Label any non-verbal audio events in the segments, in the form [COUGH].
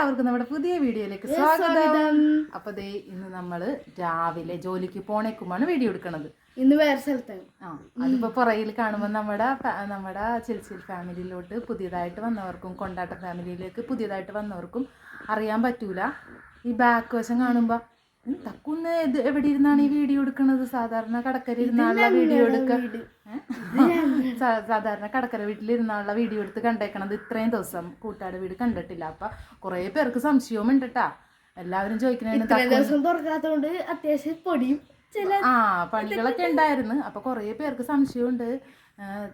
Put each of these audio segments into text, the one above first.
എല്ലാവർക്കും നമ്മുടെ പുതിയ വീഡിയോയിലേക്ക് സ്വാഗതം. അപ്പൊ ദേ ഇന്ന് നമ്മൾ രാവിലെ ജോലിക്ക് പോണേക്കുമാണ് വീഡിയോ എടുക്കണത്. ഇന്ന് വേറെ സ്ഥലത്താണ് ആ അതിപ്പോ പുറകിൽ കാണുമ്പോൾ നമ്മുടെ നമ്മുടെ ചിൽസിൽ ഫാമിലിയിലോട്ട് പുതിയതായിട്ട് വന്നവർക്കും കൊണ്ടാട്ട ഫാമിലിയിലേക്ക് പുതിയതായിട്ട് വന്നവർക്കും അറിയാൻ പറ്റൂല. ഈ ബാക്ക് വശം കാണുമ്പോ തക്കുന്ന് എവിടെ ഇരുന്നാണ് ഈ വീഡിയോ എടുക്കുന്നത് സാധാരണ കടക്കര ഇരുന്നാണുള്ള വീഡിയോ എടുക്ക. സാധാരണ കടക്കര വീട്ടിലിരുന്നുള്ള വീഡിയോ എടുത്ത് കണ്ടേക്കണത്. ഇത്രയും ദിവസം കൂട്ടാട് വീട് കണ്ടിട്ടില്ല. അപ്പൊ കുറേ പേർക്ക് സംശയവും ഉണ്ട് ട്ടാ. എല്ലാവരും ചോദിക്കണോണ്ട് അത്യാവശ്യം പൊടിയും ആ പണികളൊക്കെ ഉണ്ടായിരുന്നു. അപ്പൊ കുറേ പേർക്ക് സംശയമുണ്ട് ആ,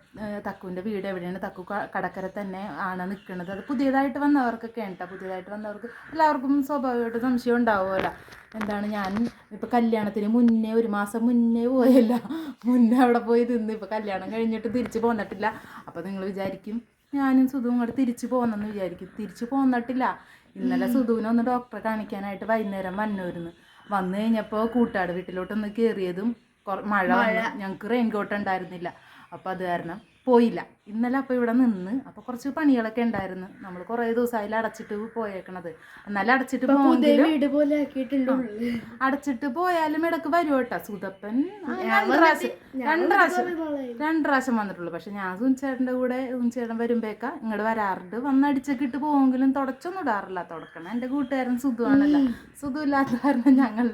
വീട് എവിടെയാണ്? തക്കു കടക്കര തന്നെ ആണ് നിൽക്കുന്നത് അത് പുതിയതായിട്ട് വന്നവർക്കൊക്കെ ഉണ്ട് ട്ടോ. പുതിയതായിട്ട് വന്നവർക്ക് എല്ലാവർക്കും സ്വാഭാവികമായിട്ട് സംശയം ഉണ്ടാവുമല്ലോ. എന്താണ് ഞാൻ ഇപ്പോൾ കല്യാണത്തിന് മുന്നേ ഒരു മാസം മുന്നേ പോയല്ല. മുന്നേ അവിടെ പോയി നിന്ന് ഇപ്പോൾ കല്യാണം കഴിഞ്ഞിട്ട് തിരിച്ച് പോന്നിട്ടില്ല. അപ്പോൾ നിങ്ങൾ വിചാരിക്കും ഞാനും സുധുവും ഇങ്ങോട്ട് തിരിച്ചു പോന്നെന്ന് വിചാരിക്കും. തിരിച്ചു പോന്നിട്ടില്ല. ഇന്നലെ സുധുവിനെ ഒന്ന് ഡോക്ടറെ കാണിക്കാനായിട്ട് വൈകുന്നേരം വന്നൂരുന്നു. വന്നു കഴിഞ്ഞപ്പോൾ കൂട്ടാട് വീട്ടിലോട്ടൊന്ന് കയറിയതും കൊറ- മഴ ഞങ്ങൾക്ക് റെയിൻ കോട്ട് ഉണ്ടായിരുന്നില്ല. അപ്പോൾ അത് കാരണം പോയില്ല. ഇന്നലെ അപ്പോൾ ഇവിടെ നിന്ന് അപ്പോൾ കുറച്ച് പണികളൊക്കെ ഉണ്ടായിരുന്നു. നമ്മൾ കുറേ ദിവസമായാലും അടച്ചിട്ട് പോയേക്കണത്. എന്നാലും അടച്ചിട്ട് ആക്കിയിട്ടുണ്ട്. അടച്ചിട്ട് പോയാലും ഇടയ്ക്ക് വരും കേട്ടോ. സുതപ്പൻ രണ്ട് പ്രാവശ്യം രണ്ട് പ്രാവശ്യം. രണ്ട് വന്നിട്ടുള്ളൂ. പക്ഷെ ഞാൻ സുഞ്ചേട്ടന്റെ കൂടെ സുൻചേട്ടൻ വരുമ്പോഴേക്ക ഇങ്ങോട്ട് വരാറുണ്ട്. വന്ന് അടിച്ചൊക്കെ ഇട്ട് പോവെങ്കിലും തുടച്ചൊന്നും ഇടാറില്ല. തുടക്കണം. എന്റെ കൂട്ടുകാരൻ സുധു ആണല്ലോ. സുധു ഇല്ലാത്ത കാരണം ഞങ്ങൾ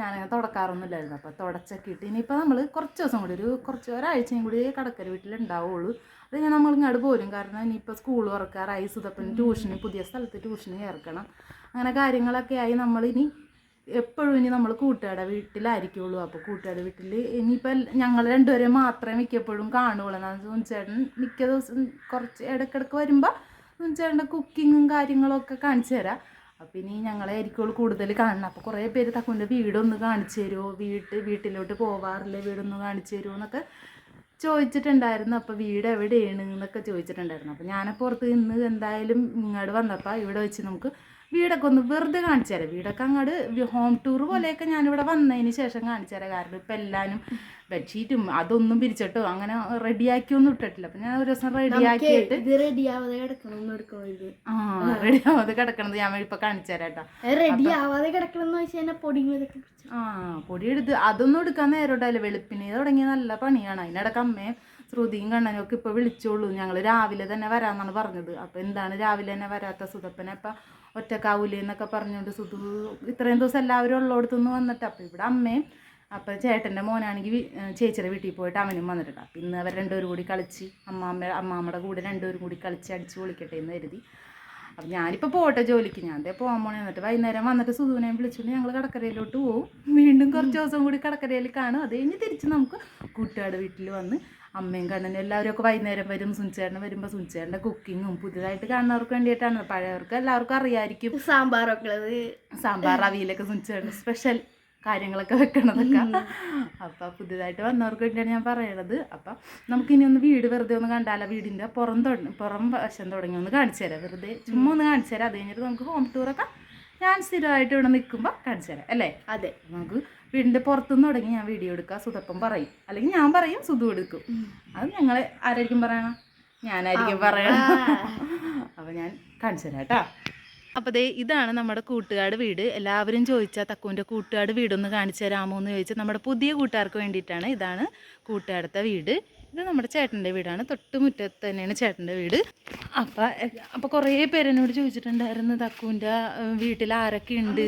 ഞാനങ്ങനെ തുടക്കാറൊന്നുമില്ലായിരുന്നു. അപ്പോൾ തുടച്ചൊക്കെ ഇട്ട് ഇനിയിപ്പോൾ നമ്മൾ കുറച്ച് ദിവസം കൂടി ഒരു കുറച്ച് ഒരാഴ്ചയും കൂടി കടക്കര വീട്ടിലുണ്ടാവുള്ളൂ. അത് ഞാൻ നമ്മൾ ഇങ്ങോട്ട് പോരും. കാരണം ഇനിയിപ്പോൾ സ്കൂൾ തുറക്കാറായി. സുധപ്പന് ട്യൂഷന് പുതിയ സ്ഥലത്ത് ട്യൂഷന് ചേർക്കണം. അങ്ങനെ കാര്യങ്ങളൊക്കെ ആയി നമ്മളിനി എപ്പോഴും ഇനി നമ്മൾ കൂട്ടുകാരുടെ വീട്ടിലായിരിക്കുള്ളൂ. അപ്പോൾ കൂട്ടുകാരുടെ വീട്ടിൽ ഇനിയിപ്പോൾ ഞങ്ങൾ രണ്ടുപേരെ മാത്രമേ മിക്കപ്പോഴും കാണുകയുള്ളൂ എന്നാൽ ചേട്ടൻ മിക്ക ദിവസം കുറച്ച് ഇടയ്ക്കിടയ്ക്ക് വരുമ്പോൾ ചേട്ടന്റെ കുക്കിങ്ങും കാര്യങ്ങളൊക്കെ കാണിച്ചു തരാം. അപ്പം ഇനി ഞങ്ങളായിരിക്കുള്ളൂ കൂടുതൽ കാണണം അപ്പോൾ കുറേ പേര് തക്കുന്റെ വീടൊന്ന് കാണിച്ചു തരുമോ വീട്ട് വീട്ടിലോട്ട് പോവാറില്ലേ? വീടൊന്ന് കാണിച്ചു തരുമോ എന്നൊക്കെ ചോദിച്ചിട്ടുണ്ടായിരുന്നു അപ്പോൾ വീട് എവിടെയാണ്? എന്നൊക്കെ ചോദിച്ചിട്ടുണ്ടായിരുന്നു. അപ്പോൾ ഞാനപ്പോൾ പുറത്ത് ഇന്ന് എന്തായാലും ഇങ്ങോട്ട് വന്നപ്പോൾ ഇവിടെ വെച്ച് നമുക്ക് വീടൊക്കെ ഒന്ന് വെറുതെ കാണിച്ചു തരാം. വീടൊക്കെ അങ്ങോട്ട് ഹോം ടൂർ പോലെയൊക്കെ ഞാനിവിടെ വന്നതിന് ശേഷം കാണിച്ചു തരാം. കാരണം ഇപ്പം എല്ലാവരും ബെഡ്ഷീറ്റും അതൊന്നും പിരിച്ചിട്ടോ അങ്ങനെ റെഡിയാക്കിയൊന്നും ഇട്ടിട്ടില്ല. അപ്പം ഞാൻ ഒരു ദിവസം റെഡിയാക്കിയിട്ട് ഇത് റെഡി ആവാതെ കിടക്കണം ആ റെഡിയാവാതെ കിടക്കണത് ഞാൻ ഇപ്പം കാണിച്ചു തരാം കേട്ടോ. കിടക്കണം എന്ന് പൊടി. ആ പൊടി എടുത്ത് അതൊന്നും എടുക്കാൻ നേരം ഉണ്ടായില്ല വെളുപ്പിന് തുടങ്ങിയ നല്ല പണിയാണ്. അതിനിടക്ക് അമ്മയും ശ്രുതിയും കണ്ണനും ഒക്കെ ഇപ്പോൾ വിളിച്ചോളൂ. ഞങ്ങൾ രാവിലെ തന്നെ വരാമെന്നാണ് പറഞ്ഞത്. അപ്പോൾ എന്താണ് രാവിലെ തന്നെ വരാത്ത സുതപ്പനെ? അപ്പം ഒറ്റക്കാവൂലേ എന്നൊക്കെ പറഞ്ഞുകൊണ്ട് സുധു ഇത്രയും ദിവസം എല്ലാവരും ഉള്ളോടത്തുനിന്ന് വന്നിട്ട് അപ്പോൾ ഇവിടെ അമ്മയും അപ്പോൾ ചേട്ടന്റെ മോനാണെങ്കിൽ ചേച്ചിയുടെ വീട്ടിൽ പോയിട്ട് അവനും വന്നിട്ടുണ്ട്. അപ്പം ഇന്ന് അവർ രണ്ടുപേരും കൂടി കളിച്ച് അമ്മാമ്മ അമ്മാമ്മയുടെ കൂടെ രണ്ടുപേരും കൂടി കളിച്ച് അടിച്ച് പൊളിക്കട്ടെ എന്ന് കരുതി. അപ്പം ഞാനിപ്പോൾ പോട്ടെ ജോലിക്ക്. ഞാൻ അതേ പോകാൻ പോണേ. എന്നിട്ട് വൈകുന്നേരം വന്നിട്ട് സുധുവിനെ വിളിച്ചുകൊണ്ട് ഞങ്ങൾ കടക്കരയിലോട്ട് പോകും വീണ്ടും കുറച്ച് ദിവസം കൂടി കടക്കരയിൽ കാണും. അത് കഴിഞ്ഞ് തിരിച്ച് നമുക്ക് കൂട്ടുകാരുടെ വീട്ടിൽ വന്ന് അമ്മയും കണ്ണനും എല്ലാവരും ഒക്കെ വൈകുന്നേരം വരും. സുനിച്ചേട്ടൻ വരുമ്പോൾ സുനിച്ചേട്ടന്റെ കുക്കിങ്ങും പുതിയതായിട്ട് കാണുന്നവർക്ക് വേണ്ടിയിട്ടാണ്. പഴയവർക്ക് എല്ലാവർക്കും അറിയായിരിക്കും. സാമ്പാറൊക്കെ ഉള്ളത്. സാമ്പാർ അവിയിലൊക്കെ സുനിച്ചേട്ടൻ സ്പെഷ്യൽ കാര്യങ്ങളൊക്കെ വെക്കണതൊക്കെ. അപ്പം പുതിയതായിട്ട് വന്നവർക്ക് വേണ്ടിയാണ് ഞാൻ പറയണത്. അപ്പം നമുക്കിനി ഒന്ന് വീട് വെറുതെ ഒന്ന് കണ്ടാലോ? വീടിന്റെ പുറം തുടങ്ങി പുറം വശം തുടങ്ങി ഒന്ന് കാണിച്ചു തരാം. വെറുതെ ചുമ്മാ ഒന്ന് കാണിച്ചു തരാം. അത് കഴിഞ്ഞിട്ട് നമുക്ക് ഹോം ടൂറൊക്കെ ഞാൻ സ്ഥിരമായിട്ട് ഇവിടെ നിൽക്കുമ്പോൾ കാണിച്ചു തരാം. അല്ലേ? അതെ. നമുക്ക് വീടിന്റെ പുറത്തുനിന്ന് തുടങ്ങി ഞാൻ വീഡിയോ എടുക്കുക. സുതപ്പം പറയും. അല്ലെങ്കിൽ ഞാൻ പറയും സുധു എടുക്കും. അത് ഞങ്ങൾ ആരായിരിക്കും പറയണം? ഞാനായിരിക്കും പറയണം. [LAUGHS] അപ്പോൾ ഞാൻ കാണിച്ചു തരാം കേട്ടോ. അപ്പോൾ ദേ ഇതാണ് നമ്മുടെ കൂട്ടുകാട് വീട്. എല്ലാവരും ചോദിച്ചാൽ തക്കുവിന്റെ കൂട്ടുകാട് വീടൊന്ന് കാണിച്ചു തരാമോ എന്ന് ചോദിച്ചാൽ നമ്മുടെ പുതിയ കൂട്ടുകാർക്ക് വേണ്ടിയിട്ടാണ് ഇതാണ് കൂട്ടുകാടത്തെ വീട്. ഇത് നമ്മുടെ ചേട്ടന്റെ വീടാണ്. തൊട്ട് മുറ്റത്ത് തന്നെയാണ് ചേട്ടന്റെ വീട്. അപ്പം അപ്പോൾ കുറേ പേരെന്നോട് ചോദിച്ചിട്ടുണ്ടായിരുന്നു തക്കുവിന്റെ വീട്ടിൽ ആരൊക്കെ ഉണ്ട്?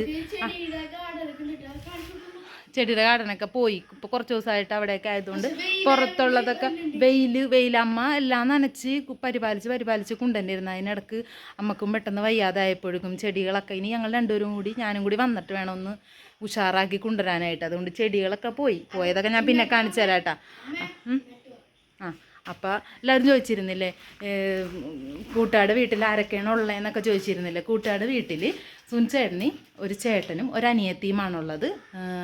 ചെടിയുടെ ഗാർഡനൊക്കെ പോയി. ഇപ്പോൾ കുറച്ച് ദിവസമായിട്ട് അവിടെയൊക്കെ ആയതുകൊണ്ട് പുറത്തുള്ളതൊക്കെ വെയിൽ വെയിലമ്മ എല്ലാം നനച്ച് പരിപാലിച്ച് പരിപാലിച്ച് കൊണ്ടുതന്നിരുന്നു അതിനിടക്ക് അമ്മക്കും പെട്ടെന്ന് വയ്യാതായപ്പോഴേക്കും ചെടികളൊക്കെ ഇനി ഞങ്ങൾ രണ്ടുപേരും കൂടി ഞാനും കൂടി വന്നിട്ട് വേണം ഒന്ന് ഉഷാറാക്കി കൊണ്ടുവരാനായിട്ട്. അതുകൊണ്ട് ചെടികളൊക്കെ പോയി. പോയതൊക്കെ ഞാൻ പിന്നെ കാണിച്ചു തരാം കേട്ടാ ആ. അപ്പോൾ എല്ലാവരും ചോദിച്ചിരുന്നില്ലേ ഏർ, കൂട്ടുകാട് വീട്ടിൽ ആരൊക്കെയാണ് ഉള്ളതെന്നൊക്കെ ചോദിച്ചിരുന്നില്ലേ. കൂട്ടുകാട് വീട്ടിൽ സുൻചേട്ടന് ഒരു ചേട്ടനും ഒരു അനിയത്തിയുമാണുള്ളത്.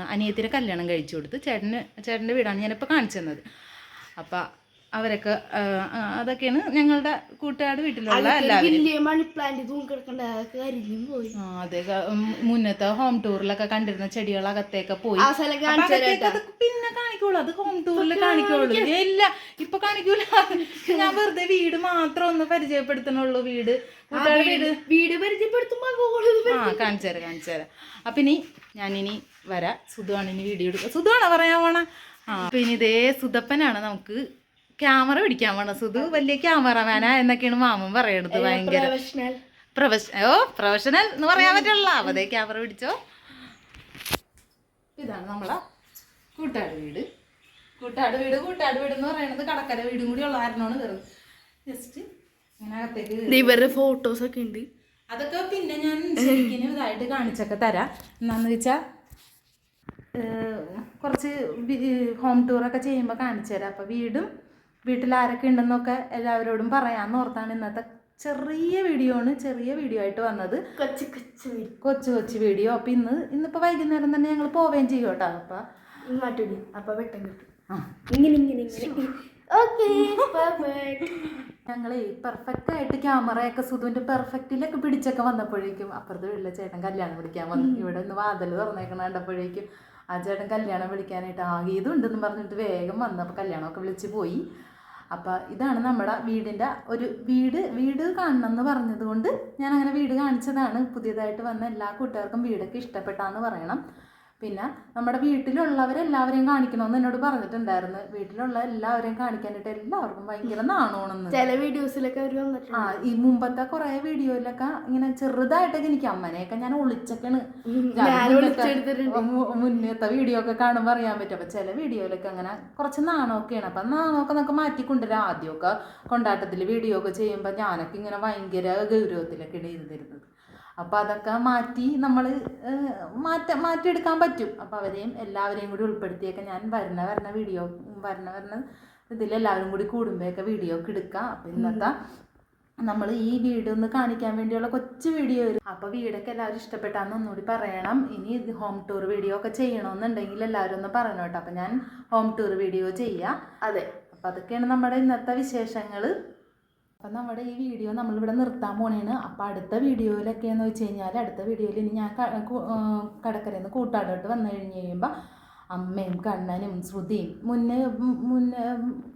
അനിയത്തിയുടെ കല്യാണം കഴിച്ചു കൊടുത്ത് ചേട്ടന് ചേട്ടന്റെ വീടാണ് ഞാനിപ്പോൾ കാണിച്ചു തന്നത്. അപ്പോൾ അവരൊക്കെ അതൊക്കെയാണ് ഞങ്ങളുടെ കൂട്ടുകാട് വീട്ടിലുള്ള എല്ലാവരും. അതെ മുന്നത്തെ ഹോം ടൂറിലൊക്കെ കണ്ടിരുന്ന ചെടികൾ അകത്തേക്ക് പോയി. പിന്നെ കാണിക്കുള്ളൂ അത് ഹോം ടൂറിൽ കാണിക്കുള്ളൂ. ഇല്ല ഇപ്പൊ കാണിക്കൂല. ഞാൻ വെറുതെ വീട് മാത്രം ഒന്ന് പരിചയപ്പെടുത്തണുള്ളൂ വീട്. വീട് വീട്. പരിചയപ്പെടുത്തുമ്പോ ആ കാണിച്ചു തരാം കാണിച്ചു തരാം. അപ്പൊ ഇനി ഞാനിനി വരാം. സുധുവാണ് ഇനി വീഡിയോ എടുക്കുക സുധുവാണോ പറയാൻ പോണ? ആ അപ്പൊ ഇനി ഇതേ സുധപ്പനാണ് നമുക്ക് ക്യാമറ പിടിക്കാൻ വേണം സുധു വലിയ ക്യാമറമാനാ എന്നൊക്കെയാണ് മാമൻ പറയണത് ഭയങ്കര. പ്രൊഫഷണൽ? ഓ പ്രൊഫഷണൽ എന്ന് പറയാൻ പറ്റുള്ള. അവതെ ക്യാമറ പിടിച്ചോ. ഇതാണ് നമ്മളെ കൂട്ടാട് വീട്. കൂട്ടാട് വീട് കൂട്ടാട് വീട് എന്ന് പറയുന്നത് കടക്കര വീടും കൂടി ഉള്ള കാരണമാണ് ജസ്റ്റ് ഇങ്ങനെ ഇവരുടെ ഫോട്ടോസ് ഒക്കെ ഉണ്ട്. അതൊക്കെ പിന്നെ ഞാൻ ശരിക്കും ഇതായിട്ട് കാണിച്ചൊക്കെ തരാം. എന്നാന്ന് വെച്ചാൽ കുറച്ച് ഹോം ടൂർ ഒക്കെ ചെയ്യുമ്പോൾ കാണിച്ചു തരാം. അപ്പോൾ വീടും വീട്ടിൽ ആരൊക്കെ ഉണ്ടെന്നൊക്കെ എല്ലാവരോടും പറയാമെന്ന് ഓർത്താണ് ഇന്നത്തെ ചെറിയ വീഡിയോ ആണ് ചെറിയ വീഡിയോ ആയിട്ട് വന്നത്. കൊച്ചു കൊച്ചു കൊച്ചു കൊച്ചു വീഡിയോ അപ്പൊ ഇന്ന് ഇന്നിപ്പോൾ വൈകുന്നേരം തന്നെ ഞങ്ങൾ പോവുകയും ചെയ്യും കേട്ടോ. അപ്പൊ അപ്പൊ വെട്ടം കിട്ടും ആ. ഇങ്ങനെ ഇങ്ങനെ ഇങ്ങനെ. ഓക്കെ പെർഫെക്റ്റ് ഞങ്ങളെ പെർഫെക്റ്റ് ആയിട്ട് ക്യാമറയൊക്കെ സുധുവിന്റെ പെർഫെക്റ്റിലൊക്കെ പിടിച്ചൊക്കെ വന്നപ്പോഴേക്കും അപ്പുറത്ത് വീട്ടിലെ ചേട്ടൻ കല്യാണം വിളിക്കാൻ വന്നു. ഇവിടെ ഒന്ന് വാതിൽ തുറന്നേക്കണ കണ്ടപ്പോഴേക്കും ആ ചേട്ടൻ കല്യാണം വിളിക്കാനായിട്ട് ആകെ ഇതുണ്ടെന്ന് പറഞ്ഞിട്ട് വേഗം വന്നു. അപ്പോൾ കല്യാണമൊക്കെ വിളിച്ചു പോയി. അപ്പോൾ ഇതാണ് നമ്മുടെ വീടിന്റെ ഒരു വീട് വീട് കാണണം എന്ന് പറഞ്ഞതുകൊണ്ട് ഞാൻ അങ്ങനെ വീട് കാണിച്ചതാണ്. പുതിയതായിട്ട് വന്ന എല്ലാ കൂട്ടുകാർക്കും വീടൊക്കെ ഇഷ്ടപ്പെട്ടാന്ന് പറയണം. പിന്നെ നമ്മുടെ വീട്ടിലുള്ളവരെല്ലാവരെയും കാണിക്കണമെന്ന് എന്നോട് പറഞ്ഞിട്ടുണ്ടായിരുന്നു. വീട്ടിലുള്ള എല്ലാവരെയും കാണിക്കാനായിട്ട് എല്ലാവർക്കും ഭയങ്കര നാണോണെന്ന് ചില വീഡിയോസിലൊക്കെ അവർ ആ ഈ മുമ്പത്തെ കുറെ വീഡിയോയിലൊക്കെ ഇങ്ങനെ ചെറുതായിട്ടൊക്കെ എനിക്ക് അമ്മനെയൊക്കെ ഞാൻ ഒളിച്ചൊക്കെയാണ്. മുന്നത്തെ- വീഡിയോ ഒക്കെ കാണുമ്പോൾ അറിയാൻ പറ്റും. അപ്പൊ ചില വീഡിയോയിലൊക്കെ അങ്ങനെ കുറച്ച് നാണമൊക്കെയാണ്. അപ്പൊ നാണമൊക്കെ നമുക്ക് മാറ്റിക്കൊണ്ടുവരാം. ആദ്യമൊക്കെ കൊണ്ടാട്ടത്തിൽ വീഡിയോ ഒക്കെ ചെയ്യുമ്പോൾ ഞാനൊക്കെ ഇങ്ങനെ ഭയങ്കര ഗൗരവത്തിലൊക്കെ ഇരുന്നിരുന്നത്. അപ്പോൾ അതൊക്കെ മാറ്റി നമ്മൾ മാറ്റ മാറ്റിയെടുക്കാൻ പറ്റും. അപ്പോൾ അവരെയും എല്ലാവരെയും കൂടി ഉൾപ്പെടുത്തിയൊക്കെ ഞാൻ വരണ വരണ വീഡിയോ വരണ വരണ ഇതിൽ എല്ലാവരും കൂടി കൂടുമ്പോഴൊക്കെ വീഡിയോ ഒക്കെ എടുക്കാം. അപ്പോൾ ഇന്നത്തെ നമ്മൾ ഈ വീട് ഒന്ന് കാണിക്കാൻ വേണ്ടിയുള്ള കൊച്ചു വീഡിയോ വരും അപ്പോൾ വീടൊക്കെ എല്ലാവരും ഇഷ്ടപ്പെട്ടാന്ന് ഒന്നുകൂടി പറയണം. ഇനി ഹോം ടൂർ വീഡിയോ ഒക്കെ ചെയ്യണമെന്നുണ്ടെങ്കിൽ എല്ലാവരും ഒന്ന് പറയണം കേട്ടോ. അപ്പോൾ ഞാൻ ഹോം ടൂർ വീഡിയോ ചെയ്യാം. അതെ. അപ്പോൾ അതൊക്കെയാണ് നമ്മുടെ ഇന്നത്തെ വിശേഷങ്ങൾ അപ്പം നമ്മുടെ ഈ വീഡിയോ നമ്മളിവിടെ നിർത്താൻ പോണേണ്. അപ്പം അടുത്ത വീഡിയോയിലൊക്കെ എന്ന് വെച്ച് കഴിഞ്ഞാൽ അടുത്ത വീഡിയോയിൽ ഇനി ഞാൻ കടക്കരയിൽ നിന്ന് കൂട്ടാടോട്ട് വന്നു കഴിഞ്ഞ് കഴിയുമ്പോൾ അമ്മയും കണ്ണനും ശ്രുതിയും മുന്നേ മുന്നേ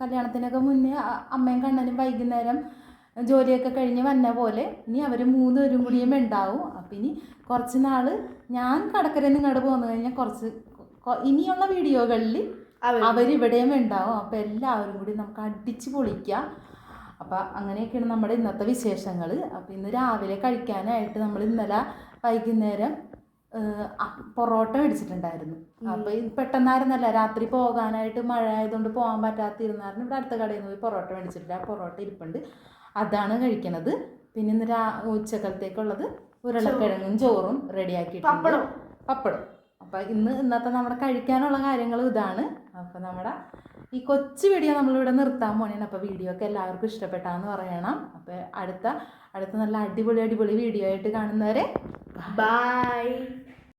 കല്യാണത്തിനൊക്കെ മുന്നേ അമ്മയും കണ്ണനും വൈകുന്നേരം ജോലിയൊക്കെ കഴിഞ്ഞ് വന്ന പോലെ ഇനി അവർ മൂന്നുപേരും കൂടിയും ഉണ്ടാവും അപ്പം ഇനി കുറച്ച് നാൾ ഞാൻ കടക്കരയിൽ നിന്ന് ഇങ്ങോട്ട് പോന്നു കഴിഞ്ഞാൽ കുറച്ച് ഇനിയുള്ള വീഡിയോകളിൽ അവരിവിടെയും ഉണ്ടാവും അപ്പം എല്ലാവരും കൂടി നമുക്ക് അടിച്ച് പൊളിക്കാം. അപ്പം അങ്ങനെയൊക്കെയാണ് നമ്മുടെ ഇന്നത്തെ വിശേഷങ്ങൾ അപ്പോൾ ഇന്ന് രാവിലെ കഴിക്കാനായിട്ട് നമ്മൾ ഇന്നലെ വൈകുന്നേരം പൊറോട്ട മേടിച്ചിട്ടുണ്ടായിരുന്നു. അപ്പോൾ ഇത് പെട്ടെന്നായിരുന്നല്ല രാത്രി പോകാനായിട്ട് മഴ ആയതുകൊണ്ട് പോകാൻ പറ്റാത്തിരുന്നായിരുന്നു ഇവിടെ അടുത്ത കടയിൽ നിന്ന് പോയി പൊറോട്ട മേടിച്ചിട്ടില്ല പൊറോട്ട ഇരിപ്പുണ്ട്. അതാണ് കഴിക്കണത്. പിന്നെ ഇന്ന് രാ ഉച്ചക്കലത്തേക്കുള്ളത് ഉരുളക്കിഴങ്ങും ചോറും റെഡിയാക്കിയിട്ടുണ്ട്. പപ്പടം. പപ്പടം അപ്പം ഇന്ന് ഇന്നത്തെ നമ്മുടെ കഴിക്കാനുള്ള കാര്യങ്ങൾ ഇതാണ്. അപ്പം നമ്മുടെ ഈ കൊച്ചു വീഡിയോ നമ്മളിവിടെ നിർത്താൻ പോണേണ് അപ്പോൾ വീഡിയോ ഒക്കെ എല്ലാവർക്കും ഇഷ്ടപ്പെട്ടാന്ന് പറയണം. അപ്പോൾ അടുത്ത അടുത്ത നല്ല അടിപൊളി അടിപൊളി വീഡിയോ ആയിട്ട് കാണുന്നവരെ ബൈ